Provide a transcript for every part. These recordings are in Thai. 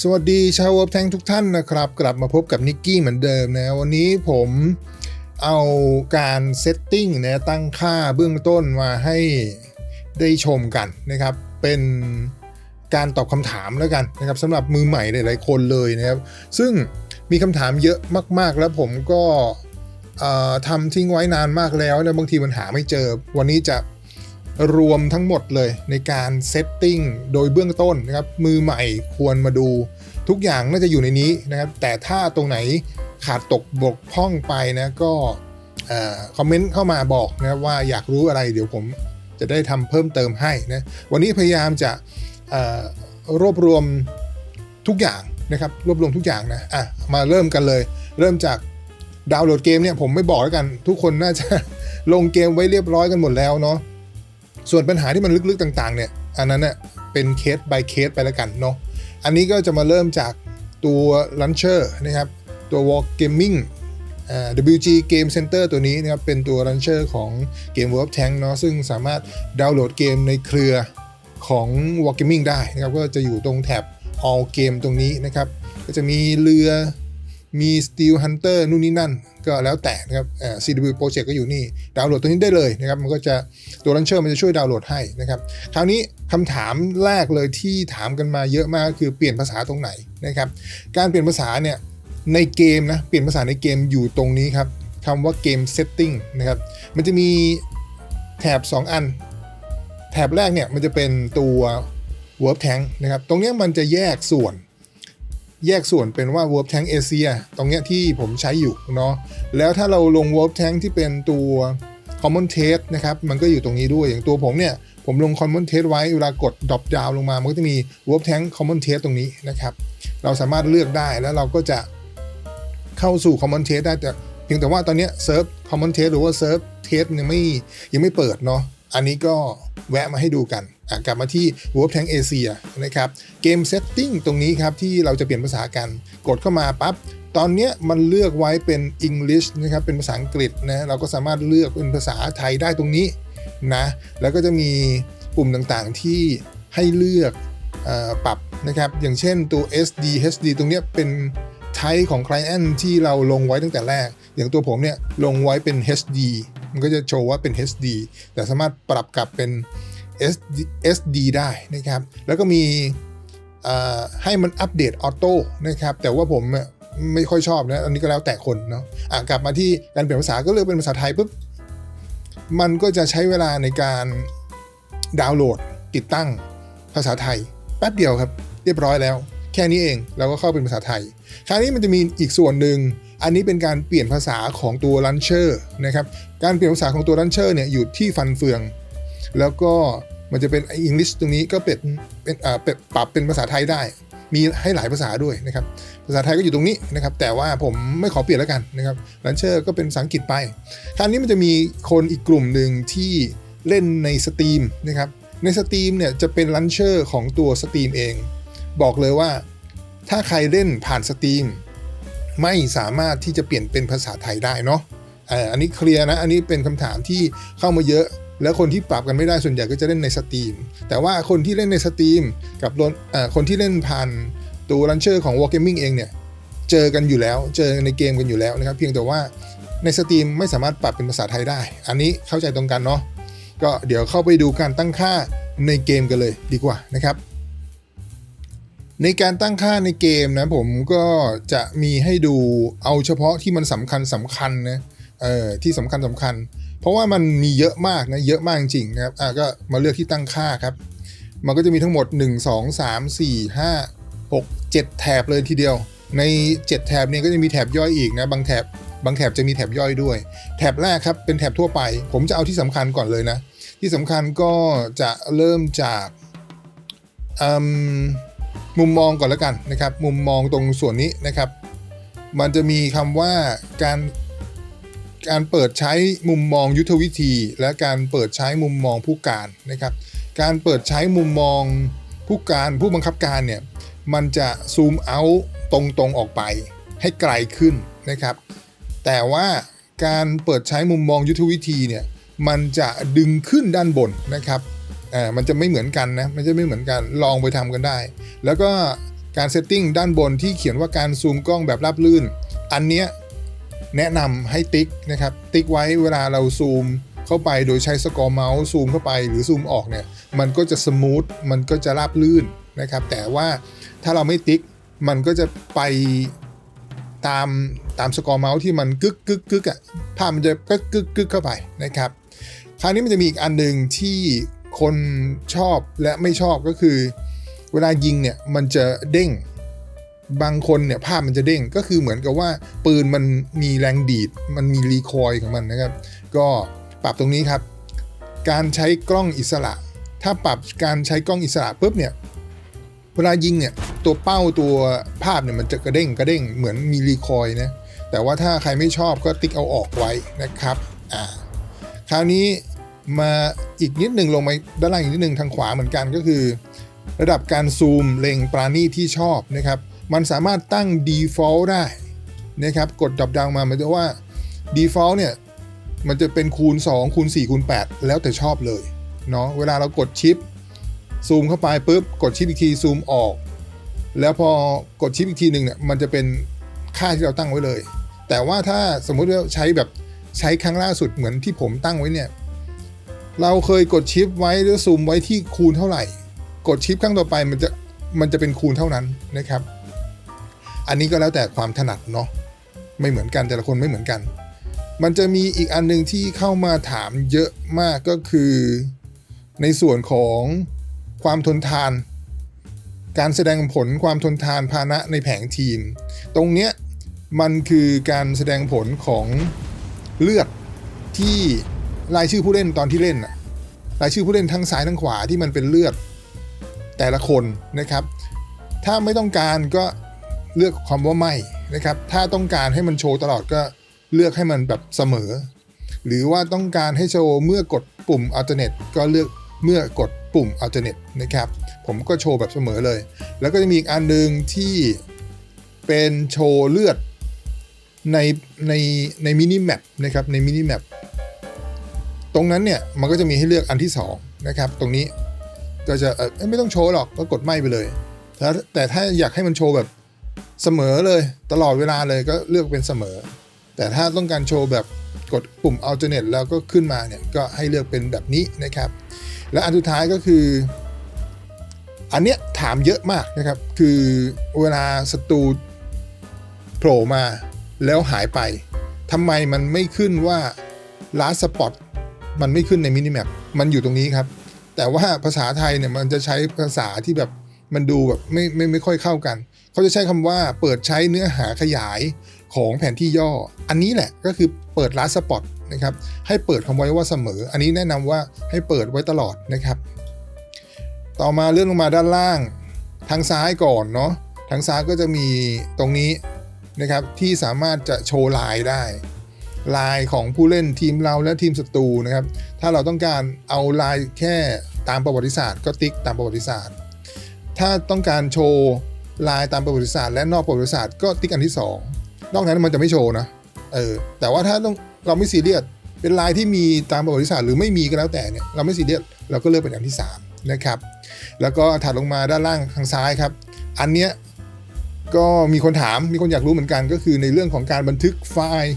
สวัสดีชาวเวิร์บแทงทุกท่านนะครับ กลับมาพบกับนิกกี้เหมือนเดิมนะ วันนี้ผมเอาการเซตติ้งนะตั้งค่าเบื้องต้นมาให้ได้ชมกันนะครับ เป็นการตอบคำถามแล้วกันนะครับสำหรับมือใหม่หลายๆคนเลยนะครับ ซึ่งมีคำถามเยอะมากๆ แล้วผมก็ทำทิ้งไว้นานมากแล้วนะบางทีมันหาไม่เจอ วันนี้จะ รวมทั้งหมดเลยในการเซตติ้งโดยเบื้องต้นนะครับมือใหม่ควรมาดู ทุกอย่างน่าจะอยู่ในนี้นะครับ แต่ถ้าตรงไหนขาดตกบกพร่องไปนะก็คอมเมนต์เข้ามาบอกนะว่าอยากรู้อะไรเดี๋ยวผมจะได้ทำเพิ่มเติมให้นะวันนี้พยายามจะรวบรวมทุกอย่างนะครับรวบรวมทุกอย่างนะอะมาเริ่มกันเลย เริ่มจากดาวน์โหลดเกมเนี่ยผมไม่บอกแล้วกัน ทุกคนน่าจะลงเกมไว้เรียบร้อยกันหมดแล้วเนาะ ส่วนปัญหาที่มันลึกๆต่างๆเนี่ยอันนั้นเน่ยเป็นเคส by เคสไปแล้วกันเนาะอันนี้ก็จะมาเริ่มจากตัว Launcher นะครับตัว Walk Gaming อ่า WG Game Center ตัวนี้นะครับเป็นตัว Launcher ของเกม World Tank เนาะซึ่งสามารถดาวน์โหลดเกมในเครือของ Walk Gaming ได้นะครับก็จะอยู่ตรงแท็บ All Game ตรงนี้นะครับก็จะมีเรือมี Steel Hunter นู่นนี่นั่น ก็แล้วแต่นะครับอ่า CW Project ก็อยู่นี่ ดาวน์โหลดตัวนี้ได้เลยนะครับ มันก็จะตัว Launcher มันจะช่วยดาวน์โหลดให้นะครับ คราวนี้คำถามแรกเลยที่ถามกันมาเยอะมากก็คือเปลี่ยนภาษาตรงไหนนะครับ การเปลี่ยนภาษาเนี่ยในเกมนะ เปลี่ยนภาษาในเกมอยู่ตรงนี้ครับคำว่าเกม setting นะครับ มันจะมีแถบ 2 อัน แถบแรกเนี่ยมันจะเป็นตัว verb tank นะครับ ตรงนี้มันจะแยกส่วน แยกส่วนเป็นว่า verb tank Asia ตรงเนี้ยที่ผมใช้อยู่เนาะแล้วถ้าเราลง verb tank ที่เป็นตัว common test นะครับมันก็อยู่ตรงนี้ด้วยอย่างตัวผมเนี่ยผมลง common test ไว้เวลากด drop down ลงมามันก็จะมี verb tank common test ตรงนี้นะครับเราสามารถเลือกได้แล้วเราก็จะเข้าสู่ common test ได้แต่เพียงแต่ว่าตอนเนี้ย serve common test หรือว่า serve test ยังไม่ยังไม่เปิดเนาะอันนี้ก็แวะมาให้ดูกัน กลับมาที่ verb tank Asia นะครับเกม setting ตรงนี้ครับ ที่เราจะเปลี่ยนภาษากัน กดเข้ามาปั๊บ ตอนนี้มันเลือกไว้เป็น English นะครับ เป็นภาษาอังกฤษนะ เราก็สามารถเลือกเป็นภาษาไทยได้ตรงนี้นะ แล้วก็จะมีปุ่มต่างๆที่ให้เลือกอปรับนะครับ อย่างเช่นตัว SD HD ตรงนี้เป็นไทป์ของ Client ที่เราลงไว้ตั้งแต่แรก อย่างตัวผมเนี่ยลงไว้เป็น HD มันก็จะโชว์ว่าเป็น HD แต่สามารถปรับกลับเป็น SD, SD ได้นะครับ แล้วก็มีให้มันอัปเดตออโต้นะครับ แต่ว่าผมไม่ค่อยชอบนะ อันนี้ก็แล้วแต่คนเนาะะกลับมาที่การเปลี่ยนภาษาก็เลือกเป็นภาษาไทยปุ๊บ มันก็จะใช้เวลาในการดาวน์โหลด ติดตั้งภาษาไทย แป๊บเดียวครับ เรียบร้อยแล้ว แค่นี้เองเราก็เข้าเป็นภาษาไทย คราวนี้มันจะมีอีกส่วนหนึ่ง อันนี้เป็นการเปลี่ยนภาษาของตัว Launcher นะครับ การเปลี่ยนภาษาของตัว Launcher เนี่ยอยู่ที่ฟันเฟือง แล้วก็มันจะเป็น English ตรงนี้ก็เป็นเป็นอ่าเป็นปรับเป็นภาษาไทยได้ มีให้หลายภาษาด้วยนะครับ ภาษาไทยก็อยู่ตรงนี้นะครับ แต่ว่าผมไม่ขอเปลี่ยนแล้วกันนะครับ Launcher ก็เป็นภาษาอังกฤษไปคราวนี้มันจะมีคนอีกกลุ่มหนึ่งที่เล่นใน Steam นะครับ ใน Steam เนี่ยจะเป็น Launcher ของตัว Steam เอง บอกเลยว่าถ้าใครเล่นผ่าน Steam ไม่สามารถที่จะเปลี่ยนเป็นภาษาไทยได้เนาะอ่ออันนี้เคลียร์นะ อันนี้เป็นคำถามที่เข้ามาเยอะ แล้วคนที่ปรับกันไม่ได้ส่วนใหญ่ก็จะเล่นใน Steam แต่ว่าคนที่เล่นใน Steam กับคนที่เล่นผ่านตัว Launcher ของ Wargaming เองเนี่ย เจอกันอยู่แล้ว เจอในเกมกันอยู่แล้วนะครับ เพียงแต่ว่าใน Steam ไม่สามารถปรับเป็นภาษาไทยได้ อันนี้เข้าใจตรงกันเนาะ ก็เดี๋ยวเข้าไปดูการตั้งค่าในเกมกันเลยดีกว่านะครับ ในการตั้งค่าในเกมนะผมก็จะมีให้ดูเอาเฉพาะที่มันสำคัญสำคัญนะ เออที่สำคัญสำคัญ เพราะว่ามันมีเยอะมากนะเยอะมากจริงนะครับอะก็มาเลือกที่ตั้งค่าครับ มันก็จะมีทั้งหมด 1 2 3 4 5 6 7 แถบเลยทีเดียว ใน 7 แถบเนี่ยก็จะมีแถบย่อยอีกนะบางแถบบางแถบจะมีแถบย่อยด้วย แถบแรกครับเป็นแถบทั่วไป ผมจะเอาที่สำคัญก่อนเลยนะ ที่สำคัญก็จะเริ่มจากมมุมมองก่อนแล้วกันนะครับ มุมมองตรงส่วนนี้นะครับ มันจะมีคำว่าการ การเปิดใช้มุมมองยุทธวิธี และการเปิดใช้มุมมองผู้การนะครับ การเปิดใช้มุมมองผู้การผู้บังคับการเนี่ยมันจะซูมเอาตรงๆออกไปให้ไกลขึ้นนะครับ แต่ว่าการเปิดใช้มุมมองยุทธวิธีเนี่ยมันจะดึงขึ้นด้านบนนะครับอ่ามันจะไม่เหมือนกันนะมันจะไม่เหมือนกันลองไปทำกันได้ แล้วก็การเซตติ้งด้านบนที่เขียนว่าการซูมกล้องแบบราบลื่น อันเนี้ย แนะนำให้ติ๊กนะครับ ติ๊กไว้เวลาเราซูมเข้าไปโดยใช้สกอร์เมาส์ซูมเข้าไปหรือซูมออกเนี่ยมันก็จะสมูทมันก็จะราบลื่นนะครับ แต่ว่าถ้าเราไม่ติ๊กมันก็จะไปตามตามสกอร์เมาส์ที่มันกึกกึกกึกอะภาพมันจะกึกกึกกึกเข้าไปนะครับ คราวนี้มันจะมีอีกอันหนึ่งที่คนชอบและไม่ชอบก็คือ เวลายิงเนี่ยมันจะเด้ง บางคนเนี่ยภาพมันจะเด้งก็คือเหมือนกับว่าปืนมันมีแรงดีด มันมีรีคอยของมันนะครับ ก็ปรับตรงนี้ครับ การใช้กล้องอิสระ ถ้าปรับการใช้กล้องอิสระปุ๊บเนี่ยเวลายิงเนี่ยตัวเป้าตัวภาพเนี่ยมันจะกระเด้งกระเด้งเหมือนมีรีคอยนะแต่ว่าถ้าใครไม่ชอบก็ติ๊กเอาออกไว้นะครับอ่าคราวนี้มาอีกนิดหนึ่งลงมาด้านล่างอีกนิดหนึ่งทางขวาเหมือนกันก็คือ ระดับการซูมเล็งปราณีที่ชอบนะครับ มันสามารถตั้ง default ได้นะครับกดดับดาวมาหมายถึงว่า default เนี่ยมันจะเป็นคูณ 2 คูณ 4 คูณ 8 แล้วแต่ชอบเลยเนาะเวลาเรากดชิปซูมเข้าไปปุ๊บกดชิปอีกทีซูมออก แล้วพอกดชิปอีกทีหนึ่งเนี่ยมันจะเป็นค่าที่เราตั้งไว้เลย แต่ว่าถ้าสมมุติว่าใช้แบบใช้ครั้งล่าสุดเหมือนที่ผมตั้งไว้เนี่ยเราเคยกดชิปไว้หรือซูมไว้ที่คูณเท่าไหร่ กดชิปครั้งต่อไปมันจะมันจะเป็นคูณเท่านั้นนะครับ อันนี้ก็แล้วแต่ความถนัดเนาะไม่เหมือนกันแต่ละคนไม่เหมือนกัน มันจะมีอีกอันหนึงที่เข้ามาถามเยอะมากก็คือ ในส่วนของความทนทาน การแสดงผลความทนทานพาหนะในแผงทีม ตรงเนี้ยมันคือการแสดงผลของเลือดที่รายชื่อผู้เล่นตอนที่เล่นอะรายชื่อผู้เล่นทั้งซ้ายทั้งขวาที่มันเป็นเลือดแต่ละคนนะครับ ถ้าไม่ต้องการก็ เลือกคำว่าไม่นะครับถ้าต้องการให้มันโชว์ตลอดก็เลือกให้มันแบบเสมอ หรือว่าต้องการให้โชว์เมื่อกดปุ่ม alternate ก็เลือกเมื่อกดปุ่ม alternate นะครับ ผมก็โชว์แบบเสมอเลย แล้วก็จะมีอีกอันหนึ่งที่เป็นโชว์เลือดในในในมินิแมปนะครับในมินิแมปตรงนั้นเนี่ยมันก็จะมีให้เลือกอันที่สองนะครับตรงนี้ก็จะไม่ต้องโชว์หรอกก็กดไม่ไปเลยแต่แต่ถ้าอยากให้มันโชว์แบบ เสมอเลยตลอดเวลาเลยก็เลือกเป็นเสมอ แต่ถ้าต้องการโชว์แบบกดปุ่ม alternate แล้วก็ขึ้นมาเนี่ยก็ให้เลือกเป็นแบบนี้นะครับ และอันสุดท้ายก็คือ อันเนี้ยถามเยอะมากนะครับ คือเวลาศัตรูโผล่มาแล้วหายไปทำไมมันไม่ขึ้นว่า last spot มันไม่ขึ้นในมินิแมปมันอยู่ตรงนี้ครับ แต่ว่าภาษาไทยเนี่ยมันจะใช้ภาษาที่แบบมันดูแบบไม่ไม่ไม่ค่อยเข้ากัน เขาจะใช้คำว่าเปิดใช้เนื้อหาขยายของแผนที่ย่อ อันนี้แหละก็คือเปิด last spot นะครับให้เปิดคำไว้ว่าเสมอ อันนี้แนะนำว่าให้เปิดไว้ตลอดนะครับ ต่อมาเลื่อนลงมาด้านล่าง ทางซ้ายก่อนเนาะทางซ้ายก็จะมีตรงนี้นะครับที่สามารถจะโชว์ลายได้ลายของผู้เล่นทีมเราและทีมศัตรูนะครับ ถ้าเราต้องการเอาลายแค่ตามประวัติศาสตร์ ก็ติ๊กตามประวัติศาสตร์ ถ้าต้องการโชว์ ลายตามประวัติศาสตร์และนอกประวัติศาสตร์ก็ติ๊กอันที่ 2 นอกนั้นมันจะไม่โชว์นะเออแต่ว่าถ้าต้องเราไม่ซีเรียสเป็นลายที่มีตามประวัติศาสตร์หรือไม่มีก็แล้วแต่เนี่ยเราไม่ซีเรียสเราก็เลือกเป็นอันที่3นะครับแล้วก็ถัดลงมาด้านล่างทางซ้ายครับ อันเนี้ยก็มีคนถามมีคนอยากรู้เหมือนกัน ก็คือในเรื่องของการบันทึกไฟล์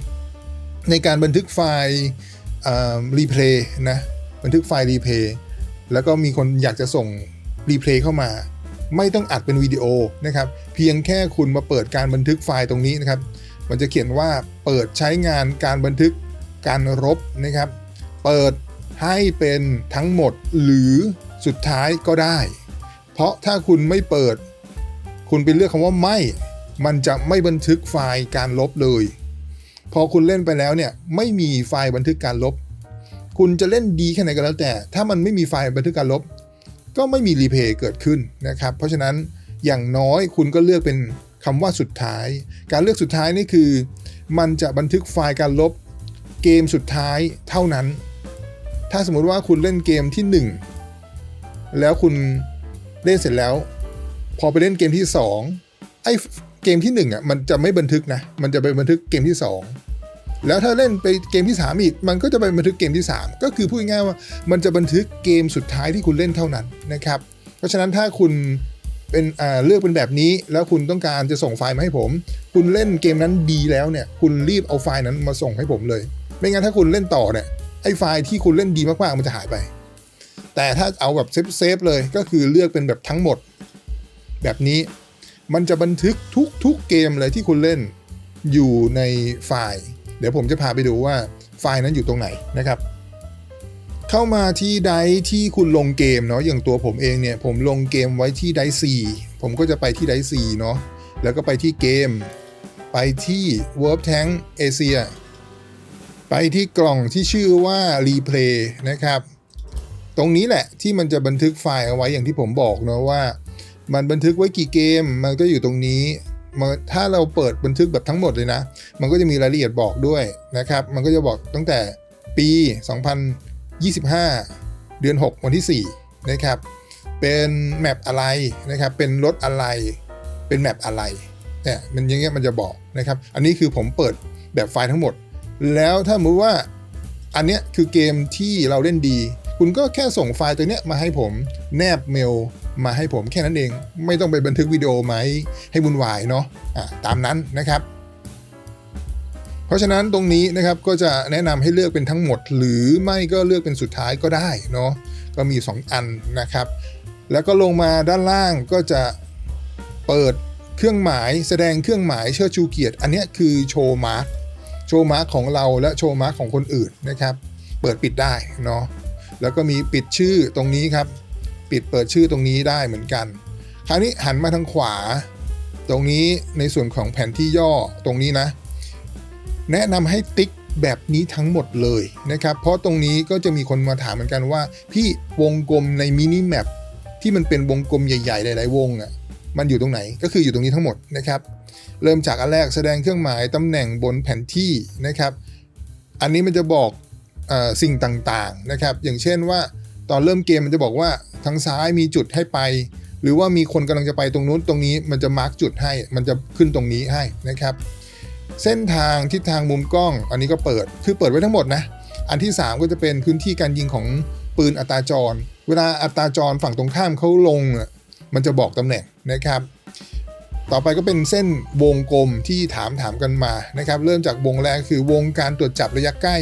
ในการบันทึกไฟล์รีเพลย์นะบันทึกไฟล์รีเพลย์แล้วก็มีคนอยากจะส่งรีเพลย์เข้ามา ไม่ต้องอัดเป็นวิดีโอนะครับเพียงแค่คุณมาเปิดการบันทึกไฟล์ตรงนี้นะครับ มันจะเขียนว่าเปิดใช้งานการบันทึกการรบนะครับ เปิดให้เป็นทั้งหมดหรือสุดท้ายก็ได้ เพราะถ้าคุณไม่เปิด คุณไปเลือกคำว่าไม่ มันจะไม่บันทึกไฟล์การลบเลย พอคุณเล่นไปแล้วเนี่ยไม่มีไฟล์บันทึกการลบ คุณจะเล่นดีแค่ไหนก็แล้วแต่ ถ้ามันไม่มีไฟล์บันทึกการลบ ก็ไม่มีรีเพย์เกิดขึ้นนะครับ เพราะฉะนั้นอย่างน้อยคุณก็เลือกเป็นคำว่าสุดท้าย การเลือกสุดท้ายนี่คือ มันจะบันทึกไฟล์การลบเกมสุดท้ายเท่านั้น ถ้าสมมุติว่าคุณเล่นเกมที่ 1 แล้วคุณเล่นเสร็จแล้ว พอไปเล่นเกมที่ 2ไอ้เกมที่1อะมันจะไม่บันทึกนะ มันจะไปบันทึกเกมที่ 2 แล้วถ้าเล่นไปเกมที่ 3 อีก มันก็จะไปบันทึกเกมที่ 3 ก็คือพูดง่ายว่ามันจะบันทึกเกมสุดท้ายที่คุณเล่นเท่านั้นนะครับ เพราะฉะนั้นถ้าคุณเป็นเลือกเป็นแบบนี้แล้วคุณต้องการจะส่งไฟล์มาให้ผม คุณเล่นเกมนั้นดีแล้วเนี่ย คุณรีบเอาไฟล์นั้นมาส่งให้ผมเลย ไม่งั้นถ้าคุณเล่นต่อเนี่ยไอ้ไฟล์ที่คุณเล่นดีมากๆมันจะหายไป แต่ถ้าเอาแบบเซฟๆเลยก็คือเลือกเป็นแบบทั้งหมด แบบนี้มันจะบันทึกทุกๆเกมเลยที่คุณเล่นอยู่ในไฟล์ เดี๋ยวผมจะพาไปดูว่าไฟล์นั้นอยู่ตรงไหนนะครับ เข้ามาที่ไดที่คุณลงเกมเนาะอย่างตัวผมเองเนี่ย ผมลงเกมไว้ที่ไดร์4ผมก็จะไปที่ไดร์4เนาะแล้วก็ไปที่เกม ไปที่ Verb Tank Asia ไปที่กล่องที่ชื่อว่า Replay นะครับ ตรงนี้แหละที่มันจะบันทึกไฟล์เอาไว้อย่างที่ผมบอกเนาะว่า มันบันทึกไว้กี่เกม มันก็อยู่ตรงนี้ ถ้าเราเปิดบันทึกแบบทั้งหมดเลยนะ มันก็จะมีรายละเอียดบอกด้วยนะครับ มันก็จะบอกตั้งแต่ปี 2025 เดือน 6 วันที่ 4 นะครับ เป็นแมปอะไรนะครับ เป็นรถอะไร เป็นแมปอะไร เนี่ยมันอย่างเงี้ยมันจะบอกนะครับ อันนี้คือผมเปิดแบบไฟล์ทั้งหมด แล้วถ้าสมมติว่าอันเนี้ยคือเกมที่เราเล่นดี คุณก็แค่ส่งไฟล์ตัวเนี้ยมาให้ผมแนบเมล มาให้ผมแค่นั้นเอง ไม่ต้องไปบันทึกวิดีโอไหมให้วุ่นวายเนาะะตามนั้นนะครับ เพราะฉะนั้นตรงนี้นะครับก็จะแนะนำให้เลือกเป็นทั้งหมด หรือไม่ก็เลือกเป็นสุดท้ายก็ได้เนาะก็มี 2 อันนะครับ แล้วก็ลงมาด้านล่างก็จะเปิดเครื่องหมายแสดงเครื่องหมายเชิดชูเกียรติ อันนี้คือโชว์มาร์กโชว์มาร์กของเราและโชว์มาร์กของคนอื่นนะครับ เปิดปิดได้เนาะแล้วก็มีปิดชื่อตรงนี้ครับ ปิดเปิดชื่อตรงนี้ได้เหมือนกัน คราวนี้หันมาทางขวา ตรงนี้ในส่วนของแผนที่ย่อตรงนี้นะ แนะนำให้ติ๊กแบบนี้ทั้งหมดเลยนะครับ เพราะตรงนี้ก็จะมีคนมาถามเหมือนกันว่า พี่วงกลมในมินิแมปที่มันเป็นวงกลมใหญ่ๆ หลายๆวงอะ่ะมันอยู่ตรงไหนก็คืออยู่ตรงนี้ทั้งหมดนะครับ เริ่มจากอันแรกแสดงเครื่องหมายตำแหน่งบนแผนที่นะครับ อันนี้มันจะบอกอสิ่งต่างๆนะครับ อย่างเช่นว่า ตอนเริ่มเกมมันจะบอกว่าทางซ้ายมีจุดให้ไป หรือว่ามีคนกำลังจะไปตรงนู้นตรงนี้มันจะมาร์กจุดให้ มันจะขึ้นตรงนี้ให้นะครับ เส้นทางทิศทางมุมกล้อง อันนี้ก็เปิดคือเปิดไว้ทั้งหมดนะ อันที่ 3 ก็จะเป็นพื้นที่การยิงของปืนอัตราจร เวลาอัตราจรฝั่งตรงข้ามเขาลง มันจะบอกตำแหน่งนะครับ ต่อไปก็เป็นเส้นวงกลมที่ถามถามกันมานะครับ เริ่มจากวงแรกคือวงการตรวจจับระยะใกล้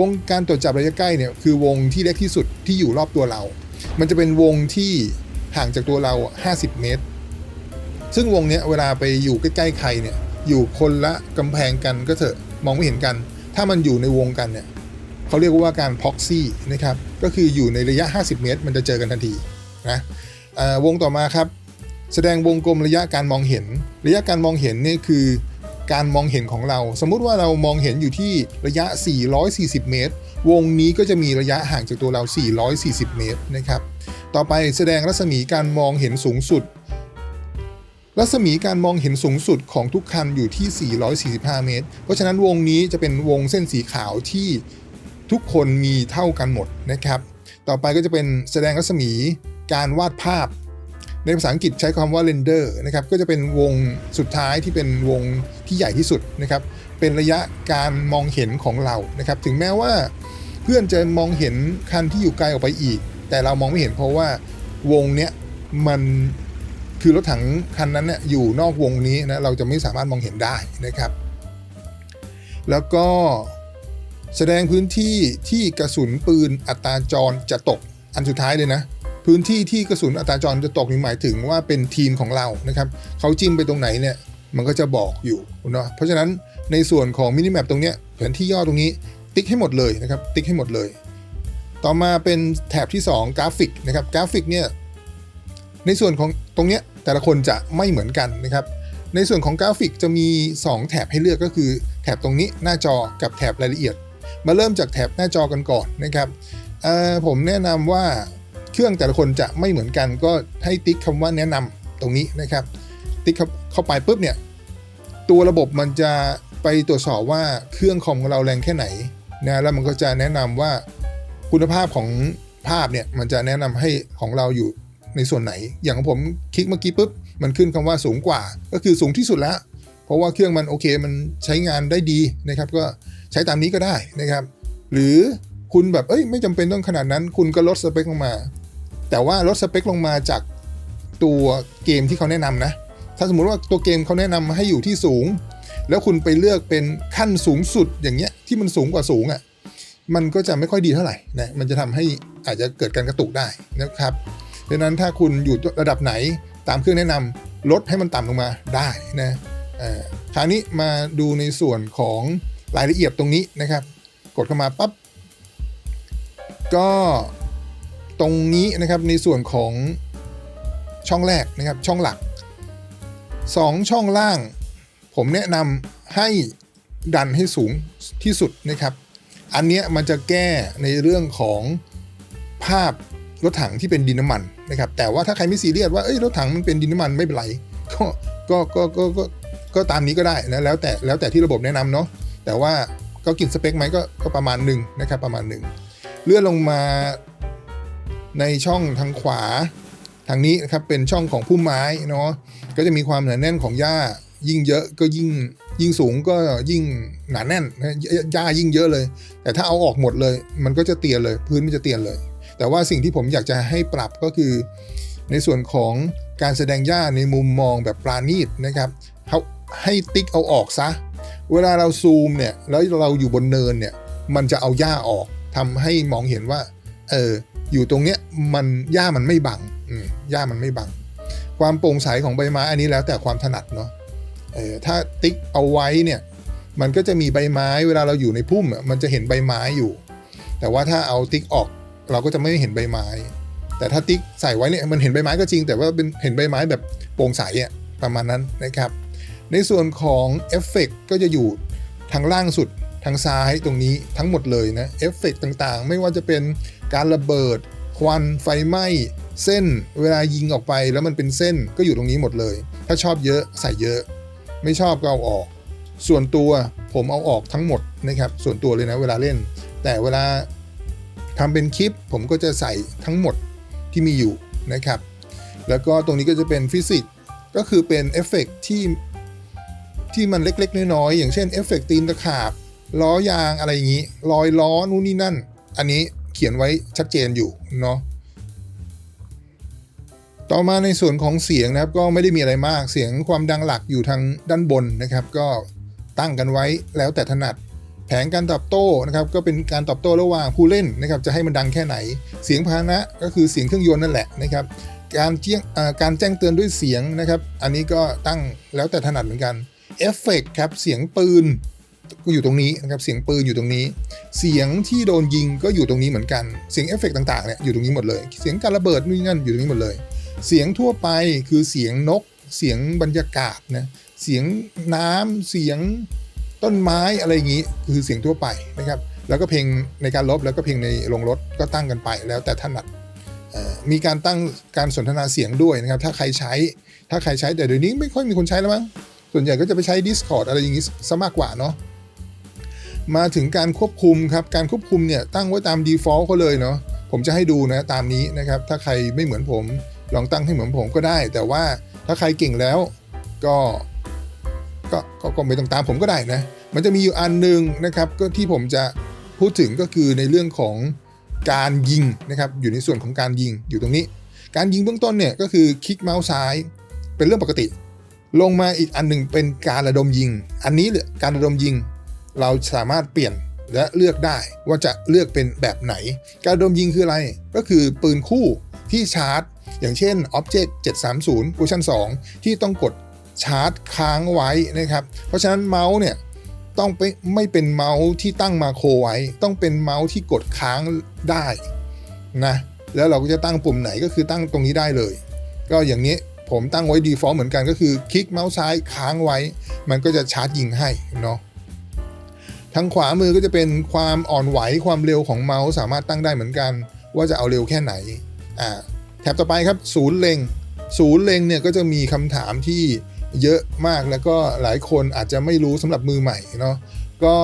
วงการตรวจจับระยะใกล้เนี่ยคือวงที่เล็กที่สุดที่อยู่รอบตัวเรา มันจะเป็นวงที่ห่างจากตัวเรา 50 เมตร ซึ่งวงเนี้ยเวลาไปอยู่ใกล้ๆใครเนี่ยอยู่คนละกำแพงกันก็เถอะมองไม่เห็นกัน ถ้ามันอยู่ในวงกันเนี่ยเขาเรียกว่าการพ็อกซี่นะครับก็คืออยู่ในระยะ 50 เมตร มันจะเจอกันทันทีนะวงต่อมาครับ แสดงวงกลมระยะการมองเห็น ระยะการมองเห็นเนี่ยคือ การมองเห็นของเรา สมมุติว่าเรามองเห็นอยู่ที่ระยะ 440 เมตร วงนี้ก็จะมีระยะห่างจากตัวเรา 440 เมตรนะครับ ต่อไปแสดงรัศมีการมองเห็นสูงสุด รัศมีการมองเห็นสูงสุดของทุกคันอยู่ที่ 445 เมตร เพราะฉะนั้นวงนี้จะเป็นวงเส้นสีขาวที่ทุกคนมีเท่ากันหมดนะครับ ต่อไปก็จะเป็นแสดงรัศมีการวาดภาพ ในภาษาอังกฤษใช้คำว่า render นะครับก็จะเป็นวงสุดท้ายที่เป็นวงที่ใหญ่ที่สุดนะครับเป็นระยะการมองเห็นของเรานะครับถึงแม้ว่าเพื่อนจะมองเห็นคันที่อยู่ไกลออกไปอีก แต่เรามองไม่เห็นเพราะว่าวงเนี้ยมันคือรถถังคันนั้นเนี่ยอยู่นอกวงนี้นะเราจะไม่สามารถมองเห็นได้นะครับ แล้วก็แสดงพื้นที่ที่กระสุนปืนอัตราจรจะตกอันสุดท้ายเลยนะ พื้นที่ที่กระสุนอัตราจรจะตกนี่หมายถึงว่าเป็นทีมของเรานะครับเขาจิ้มไปตรงไหนเนี่ยมันก็จะบอกอยู่เนาะเพราะฉะนั้นในส่วนของมินิแมปตรงเนี้ยแผนที่ย่อตรงนี้ติ๊กให้หมดเลยนะครับติ๊กให้หมดเลย ต่อมาเป็นแถบที่ 2 กราฟิกนะครับกราฟิกเนี่ยในส่วนของตรงเนี้ยแต่ละคนจะไม่เหมือนกันนะครับในส่วนของกราฟิกจะมี 2 แถบให้เลือกก็คือ แถบตรงนี้หน้าจอกับแถบรายละเอียด มาเริ่มจากแถบหน้าจอกันก่อนนะครับผมแนะนำว่า เครื่องแต่ละคนจะไม่เหมือนกันก็ให้ติ๊กคำว่าแนะนำตรงนี้นะครับ ติ๊กเข้าไปปุ๊บเนี่ยตัวระบบมันจะไปตรวจสอบว่าเครื่องคอมของเราแรงแค่ไหนนะแล้วมันก็จะแนะนำว่าคุณภาพของภาพเนี่ยมันจะแนะนำให้ของเราอยู่ในส่วนไหน อย่างของผมคลิกเมื่อกี้ปุ๊บมันขึ้นคำว่าสูงกว่า ก็คือสูงที่สุดแล้ว เพราะว่าเครื่องมันโอเคมันใช้งานได้ดีนะครับ ก็ใช้ตามนี้ก็ได้นะครับ หรือคุณแบบเอ้ยไม่จำเป็นต้องขนาดนั้น คุณก็ลดสเปคลงมา แต่ว่าลดสเปคลงมาจากตัวเกมที่เขาแนะนำนะ ถ้าสมมุติว่าตัวเกมเขาแนะนำให้อยู่ที่สูง แล้วคุณไปเลือกเป็นขั้นสูงสุดอย่างเงี้ยที่มันสูงกว่าสูงอะ่ะมันก็จะไม่ค่อยดีเท่าไหร่นะมันจะทำให้อาจจะเกิดการกระตุกได้นะครับดังนั้นถ้าคุณอยู่ระดับไหนตามเครื่องแนะนำลดให้มันต่ำลงมาได้นะคราวนี้มาดูในส่วนของรายละเอียดตรงนี้นะครับ กดเข้ามาปั๊บก็ ตรงนี้นะครับในส่วนของช่องแรกนะครับช่องหลัก 2 ช่องล่าง ผมแนะนำให้ดันให้สูงที่สุดนะครับ อันเนี้ยมันจะแก้ในเรื่องของภาพรถถังที่เป็นดินน้ำมันนะครับ แต่ว่าถ้าใครไม่ซีเรียสว่าเอ้ยรถถังมันเป็นดินน้ำมันไม่เป็นไรก็ก็ก็ก็ก็ก็ตามนี้ก็ได้นะแล้วแต่แล้วแต่ที่ระบบแนะนำเนาะแต่ว่าก็กินสเปคไหมก็ก็ประมาณหนึ่งนะครับประมาณหนึ่งเลื่อนลงมา ในช่องทางขวาทางนี้นะครับเป็นช่องของพุ่มไม้เนาะก็จะมีความหนาแน่นของหญ้ายิ่งเยอะก็ยิ่งยิ่งสูงก็ยิ่งหนาแน่นหญ้ายิ่งเยอะเลย แต่ถ้าเอาออกหมดเลย มันก็จะเตียนเลย พื้นมันจะเตียนเลย แต่ว่าสิ่งที่ผมอยากจะให้ปรับก็คือ ในส่วนของการแสดงหญ้าในมุมมองแบบปราณีตนะครับเขาให้ติ๊กเอาออกซะ เวลาเราซูมเนี่ยแล้วเราอยู่บนเนินเนี่ยมันจะเอาหญ้าออกทำให้มองเห็นว่าเออ อยู่ตรงเนี้ยมันหญ้ามันไม่บังอืมหญ้ามันไม่บัง ความโปร่งใสของใบไม้อันนี้แล้วแต่ความถนัดเนาะเออถ้าติ๊กเอาไว้เนี่ยมันก็จะมีใบไม้เวลาเราอยู่ในพุ่มมันจะเห็นใบไม้อยู่ แต่ว่าถ้าเอาติ๊กออกเราก็จะไม่เห็นใบไม้ แต่ถ้าติ๊กใส่ไว้เนี่ยมันเห็นใบไม้ก็จริง แต่ว่าเป็นเห็นใบไม้แบบโปร่งใสอะประมาณนั้นนะครับ ในส่วนของเอฟเฟกก็จะอยู่ทางล่างสุด ทางซ้ายตรงนี้ทั้งหมดเลยนะเอฟเฟกต่างๆ ไม่ว่าจะเป็นการระเบิด ควันไฟไหม้เส้นเวลายิงออกไปแล้วมันเป็นเส้นก็อยู่ตรงนี้หมดเลย ถ้าชอบเยอะใส่เยอะ ไม่ชอบก็เอาออก ส่วนตัวผมเอาออกทั้งหมดนะครับ ส่วนตัวเลยนะเวลาเล่น แต่เวลาทำเป็นคลิปผมก็จะใส่ทั้งหมดที่มีอยู่นะครับ แล้วก็ตรงนี้ก็จะเป็นฟิสิกส์ก็คือเป็นเอฟเฟกต์ที่ที่มันเล็ก ๆ น้อยๆอย่างเช่นเอฟเฟกต์ตีนตะขาบ ล้อยางอะไรอย่างนี้รอยล้อนู่นนี่นั่น อันนี้เขียนไว้ชัดเจนอยู่เนาะต่อมาในส่วนของเสียงนะครับก็ไม่ได้มีอะไรมากเสียงความดังหลักอยู่ทางด้านบนนะครับ ก็ตั้งกันไว้แล้วแต่ถนัด แผงการตอบโต้นะครับก็เป็นการตอบโต้ระหว่างผู้เล่นนะครับจะให้มันดังแค่ไหน เสียงพาหนะก็คือเสียงเครื่องยนต์นั่นแหละนะครับการแจ้งการแจ้งเตือนด้วยเสียงนะครับ อันนี้ก็ตั้งแล้วแต่ถนัดเหมือนกันเอฟเฟกครับเสียงปืน ก็อยู่ตรงนี้นะครับเสียงปืนอยู่ตรงนี้ เสียงที่โดนยิงก็อยู่ตรงนี้เหมือนกันเสียงเอฟเฟกต่างๆเนี่ยอยู่ตรงนี้หมดเลย เสียงการระเบิดนู่นนั่นอยู่ตรงนี้หมดเลย เสียงทั่วไปคือเสียงนก เสียงบรรยากาศนะเสียงน้ำเสียงต้นไม้อะไรอย่างนี้คือเสียงทั่วไปนะครับ แล้วก็เพลงในการลบแล้วก็เพลงในโรงรถก็ตั้งกันไปแล้วแต่ถนัดมีการตั้งการสนทนาเสียงด้วยนะครับ ถ้าใครใช้ถ้าใครใช้แต่เดี๋ยวนี้ไม่ค่อยมีคนใช้แล้วมั้งส่วนใหญ่ก็จะไปใช้ Discord อะไรอย่างนี้ซะมากกว่าเนาะ มาถึงการควบคุมครับ การควบคุมเนี่ยตั้งไว้ตาม default เขาเลยเนาะ ผมจะให้ดูนะตามนี้นะครับ ถ้าใครไม่เหมือนผมลองตั้งให้เหมือนผมก็ได้ แต่ว่าถ้าใครเก่งแล้วก็ก็ก็ก็ไม่ต้องตามผมก็ได้นะ มันจะมีอยู่อันหนึ่งนะครับ ก็ที่ผมจะพูดถึงก็คือในเรื่องของการยิงนะครับ อยู่ในส่วนของการยิงอยู่ตรงนี้ การยิงเบื้องต้นเนี่ยก็คือคลิกเมาส์ซ้ายเป็นเรื่องปกติ ลงมาอีกอันหนึ่งเป็นการระดมยิง อันนี้เลยการระดมยิง เราสามารถเปลี่ยนและเลือกได้ว่าจะเลือกเป็นแบบไหน การดมยิงคืออะไร ก็คือปืนคู่ที่ชาร์จ อย่างเช่น Object 730 Version 2 ที่ต้องกดชาร์จค้างไว้นะครับ เพราะฉะนั้นเมาส์เนี่ยต้องไปไม่เป็นเมาส์ที่ตั้งมาโครไว้ ต้องเป็นเมาส์ที่กดค้างได้นะแล้วเราก็จะตั้งปุ่มไหนก็คือตั้งตรงนี้ได้เลย ก็อย่างนี้ผมตั้งไว้ default เหมือนกันก็คือคลิกเมาส์ซ้ายค้างไว้ มันก็จะชาร์จยิงให้เนาะ ทางขวามือก็จะเป็นความอ่อนไหวความเร็วของเมาส์สามารถตั้งได้เหมือนกัน ว่าจะเอาเร็วแค่ไหนอ่าแถบต่อไปครับศูนย์เล็งศูนย์เล็งเนี่ยก็จะมีคำถามที่เยอะมากแล้วก็หลายคนอาจจะไม่รู้สำหรับมือใหม่เนาะก็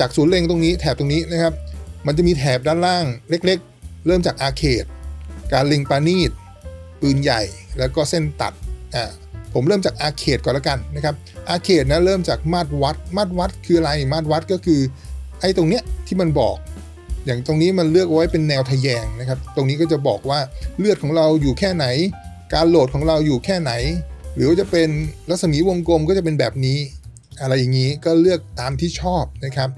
จากศูนย์เล็งตรงนี้แถบตรงนี้นะครับ มันจะมีแถบด้านล่างเล็กๆ เริ่มจากอาร์เคดการเล็งปานีตปืนใหญ่แล้วก็เส้นตัดอ่า ผมเริ่มจากอาร์เคดก่อนแล้วกันนะครับอาร์เคดนะเริ่มจากมาตรวัด มาตรวัดคืออะไรมาตรวัดก็คือ ไอ้ตรงเนี้ยที่มันบอก อย่างตรงนี้มันเลือกไว้เป็นแนวทะแยงนะครับ ตรงนี้ก็จะบอกว่าเลือดของเราอยู่แค่ไหน การโหลดของเราอยู่แค่ไหน หรือว่าจะเป็นรัศมีวงกลมก็จะเป็นแบบนี้ อะไรอย่างนี้ก็เลือกตามที่ชอบนะครับ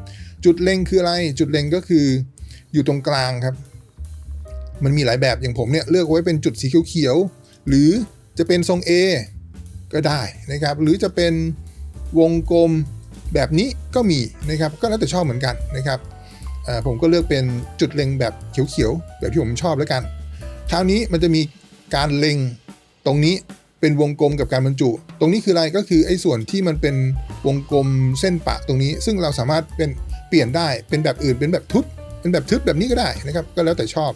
จุดเล็งคืออะไรจุดเล็งก็คืออยู่ตรงกลางครับ มันมีหลายแบบอย่างผมเนี่ยเลือกไว้เป็นจุดสีเขียวๆหรือจะเป็นทรง A ก็ได้นะครับ หรือจะเป็นวงกลมแบบนี้ก็มีนะครับ ก็แล้วแต่ชอบเหมือนกันนะครับผมก็เลือกเป็นจุดเล็งแบบเขียวๆแบบที่ผมชอบแล้วกันคราวนี้มันจะมีการเล็งตรงนี้เป็นวงกลมกับการบรรจุ ตรงนี้คืออะไรก็คือไอ้ส่วนที่มันเป็นวงกลมเส้นปะตรงนี้ ซึ่งเราสามารถเป็นเปลี่ยนได้เป็นแบบอื่นเป็นแบบทุบเป็นแบบทึบแบบนี้ก็ได้นะครับ ก็แล้วแต่ชอบ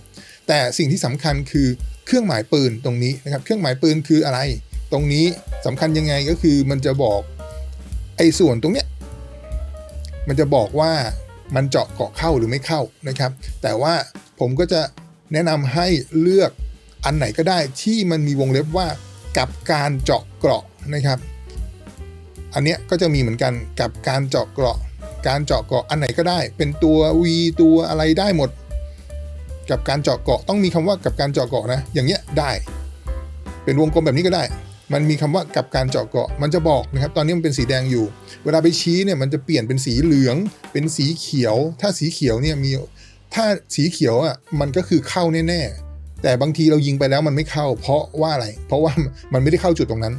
แต่สิ่งที่สำคัญคือเครื่องหมายปืนตรงนี้นะครับ เครื่องหมายปืนคืออะไร ตรงนี้สำคัญยังไงก็คือมันจะบอกไอ้ส่วนตรงเนี้ยมันจะบอกว่ามันเจาะเกาะเข้าหรือไม่เข้านะครับ แต่ว่าผมก็จะแนะนำให้เลือกอันไหนก็ได้ที่มันมีวงเล็บว่ากับการเจาะเกราะนะครับ อันเนี้ยก็จะมีเหมือนกันกับการเจาะเกราะ การเจาะเกาะอันไหนก็ได้ เป็นตัว V ตัวอะไรได้หมด กับการเจาะเกาะต้องมีคำว่ากับการเจาะเกาะนะ อย่างเงี้ยได้ เป็นวงกลมแบบนี้ก็ได้ มันมีคำว่ากับการเจาะเกาะ มันจะบอกนะครับ ตอนนี้มันเป็นสีแดงอยู่ เวลาไปชี้เนี่ยมันจะเปลี่ยนเป็นสีเหลือง เป็นสีเขียว ถ้าสีเขียวเนี่ยมี ถ้าสีเขียวอะ มันก็คือเข้าแน่ๆ แต่บางทีเรายิงไปแล้วมันไม่เข้า เพราะว่าอะไร เพราะว่ามันไม่ได้เข้าจุดตรงนั้น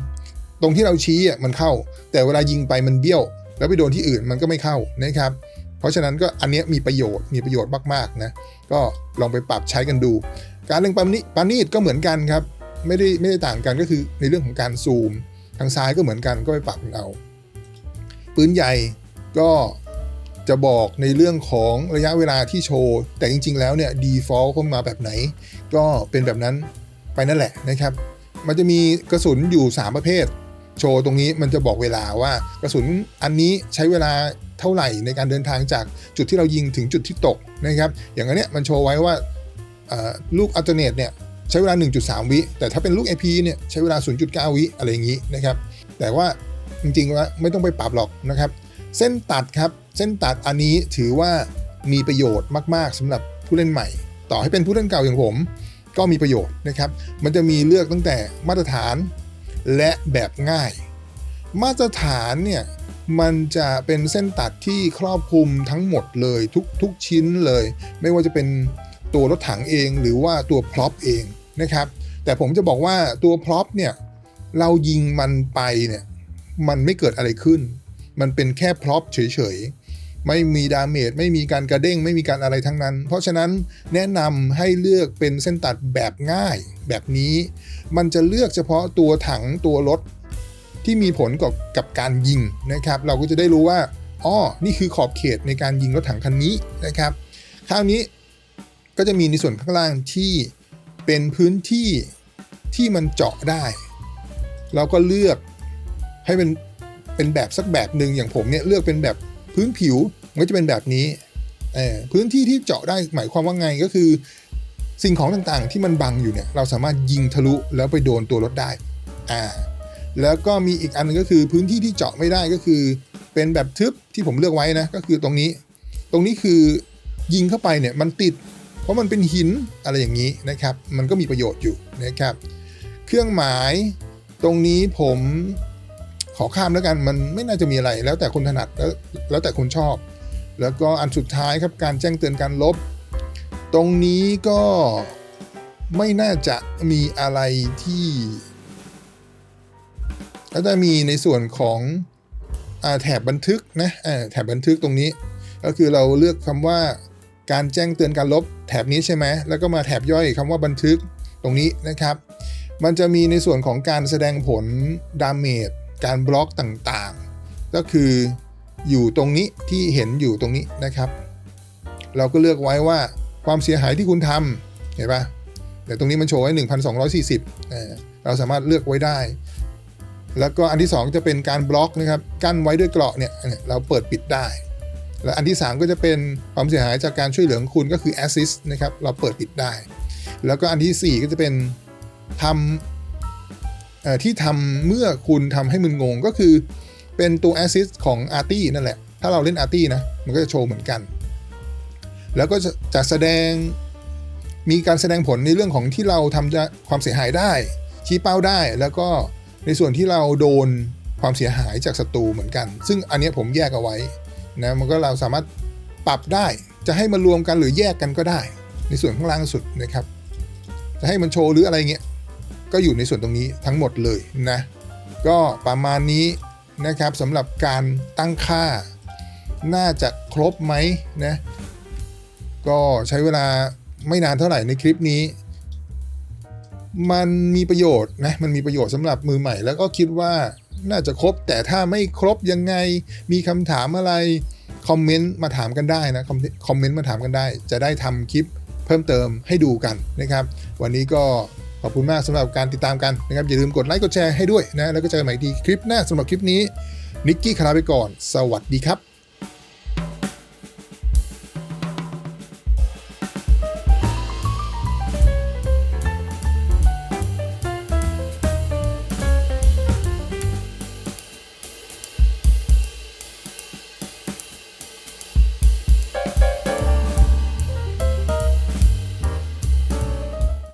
ตรงที่เราชี้อะมันเข้า แต่เวลายิงไปมันเบี้ยว แล้วไปโดนที่อื่นมันก็ไม่เข้านะครับ เพราะฉะนั้นก็อันนี้มีประโยชน์ มีประโยชน์มากๆนะ ก็ลองไปปรับใช้กันดู การเล็งปานิปานีดก็เหมือนกันครับ ไม่ได้ไม่ได้ต่างกันก็คือในเรื่องของการซูม ทางซ้ายก็เหมือนกันก็ไปปรับเอาปืนใหญ่ก็จะบอกในเรื่องของระยะเวลาที่โชว์ แต่จริง ๆ แล้วเนี่ย default เข้ามาแบบไหน ก็เป็นแบบนั้นไปนั่นแหละนะครับ มันจะมีกระสุนอยู่ 3 ประเภท โชว์ตรงนี้มันจะบอกเวลาว่ากระสุนอันนี้ใช้เวลาเท่าไหร่ในการเดินทางจากจุดที่เรายิงถึงจุดที่ตกนะครับ อย่างอันเนี้ยมันโชว์ไว้ว่าลูกอัลเทอร์เนทเนี่ย ใช้เวลา 1.3 วิ แต่ถ้าเป็นลูก AP เนี่ยใช้เวลา 0.9 วิอะไรอย่างนี้นะครับ แต่ว่าจริงๆว่าไม่ต้องไปปรับหรอกนะครับ เส้นตัดครับ เส้นตัดอันนี้ถือว่ามีประโยชน์มากๆสำหรับผู้เล่นใหม่ ต่อให้เป็นผู้เล่นเก่าอย่างผม ก็มีประโยชน์นะครับ มันจะมีเลือกตั้งแต่มาตรฐานและแบบง่าย มาตรฐานเนี่ยมันจะเป็นเส้นตัดที่ครอบคลุมทั้งหมดเลยทุกทุกชิ้นเลย ไม่ว่าจะเป็น ตัวรถถังเอง หรือว่าตัวพร็อพเองนะครับแต่ผมจะบอกว่าตัวพร็อพเนี่ยเรายิงมันไปเนี่ยมันไม่เกิดอะไรขึ้น มันเป็นแค่พร็อพเฉยๆ ไม่มีดาเมจไม่มีการกระเด้ง ไม่มีการอะไรทั้งนั้น เพราะฉะนั้นแนะนำให้เลือกเป็นเส้นตัดแบบง่ายแบบนี้ มันจะเลือกเฉพาะตัวถังตัวรถที่มีผลกับกับการยิงนะครับ เราก็จะได้รู้ว่าอ๋อนี่คือขอบเขตในการยิงรถถังคันนี้นะครับ คราวนี้ ก็จะมีในส่วนข้างล่างที่เป็นพื้นที่ที่มันเจาะได้เราก็เลือกให้เป็นเป็นแบบสักแบบหนึ่งอย่างผมเนี่ยเลือกเป็นแบบพื้นผิวมันก็จะเป็นแบบนี้พื้นที่ที่เจาะได้หมายความว่าไงก็คือ สิ่งของต่างๆที่มันบังอยู่เนี่ยเราสามารถยิงทะลุแล้วไปโดนตัวรถได้อ่าแล้วก็มีอีกอันนึงก็คือพื้นที่ที่เจาะไม่ได้ก็คือ เป็นแบบทึบที่ผมเลือกไว้นะก็คือตรงนี้ ตรงนี้คือยิงเข้าไปเนี่ยมันติด เพราะมันเป็นหินอะไรอย่างนี้นะครับ มันก็มีประโยชน์อยู่นะครับ เครื่องหมายตรงนี้ผมขอข้ามแล้วกันมันไม่น่าจะมีอะไร แล้วแต่คนถนัดแล้วแล้วแต่คนชอบ แล้วก็อันสุดท้ายครับการแจ้งเตือนการลบ ตรงนี้ก็ไม่น่าจะมีอะไรที่ก็จะมีในส่วนของอแถบบันทึกนะแถบบันทึกตรงนี้ ก็คือเราเลือกคำว่า การแจ้งเตือนการลบแถบนี้ใช่ไหมแล้วก็มาแถบย่อยคำว่าบันทึกตรงนี้นะครับ มันจะมีในส่วนของการแสดงผลดาเมจการบล็อกต่างๆ ก็คืออยู่ตรงนี้ที่เห็นอยู่ตรงนี้นะครับ เราก็เลือกไว้ว่าความเสียหายที่คุณทำเห็นปะแต่ตรงนี้มันโชว์ไว้ 1,240เออเราสามารถเลือกไว้ได้ แล้วก็อันที่ 2 จะเป็นการบล็อกนะครับ กั้นไว้ด้วยเกราะเนี่ยเราเปิดปิดได้ และอันที่ 3 ก็จะเป็นความเสียหายจากการช่วยเหลือของคุณก็คือ assist นะครับ เราเปิดปิดได้ แล้วก็อันทีสี่ 4 ก็จะเป็นทำที่ทำเมื่อคุณทำให้มึนงงก็คือเป็นตัว assist ของ arty นั่นแหละ ถ้าเราเล่น arty นะ มันก็จะโชว์เหมือนกัน แล้วก็จะจะแสดงมีการแสดงผลในเรื่องของที่เราทำความเสียหายได้ ชี้เป้าได้ แล้วก็ในส่วนที่เราโดนความเสียหายจากศัตรูเหมือนกัน ซึ่งอันนี้ผมแยกเอาไว้ นะมันก็เราสามารถปรับได้จะให้มันรวมกันหรือแยกกันก็ได้ ในส่วนข้างล่างสุดนะครับ จะให้มันโชว์หรืออะไรเงี้ยก็อยู่ในส่วนตรงนี้ทั้งหมดเลยนะก็ประมาณนี้นะครับสำหรับการตั้งค่า น่าจะครบไหมนะก็ใช้เวลาไม่นานเท่าไหร่ในคลิปนี้ มันมีประโยชน์นะมันมีประโยชน์สำหรับมือใหม่ แล้วก็คิดว่า น่าจะครบ แต่ถ้าไม่ครบยังไงมีคำถามอะไร คอมเมนต์มาถามกันได้นะ คอมเมนต์มาถามกันได้ จะได้ทำคลิปเพิ่มเติมให้ดูกันนะครับ วันนี้ก็ขอบคุณมากสำหรับการติดตามกันนะครับ อย่าลืมกดไลค์กดแชร์ให้ด้วยนะ แล้วก็เจอกันใหม่อีกทีคลิปหน้าสำหรับคลิปนี้นิกกี้คาราไปก่อน สวัสดีครับ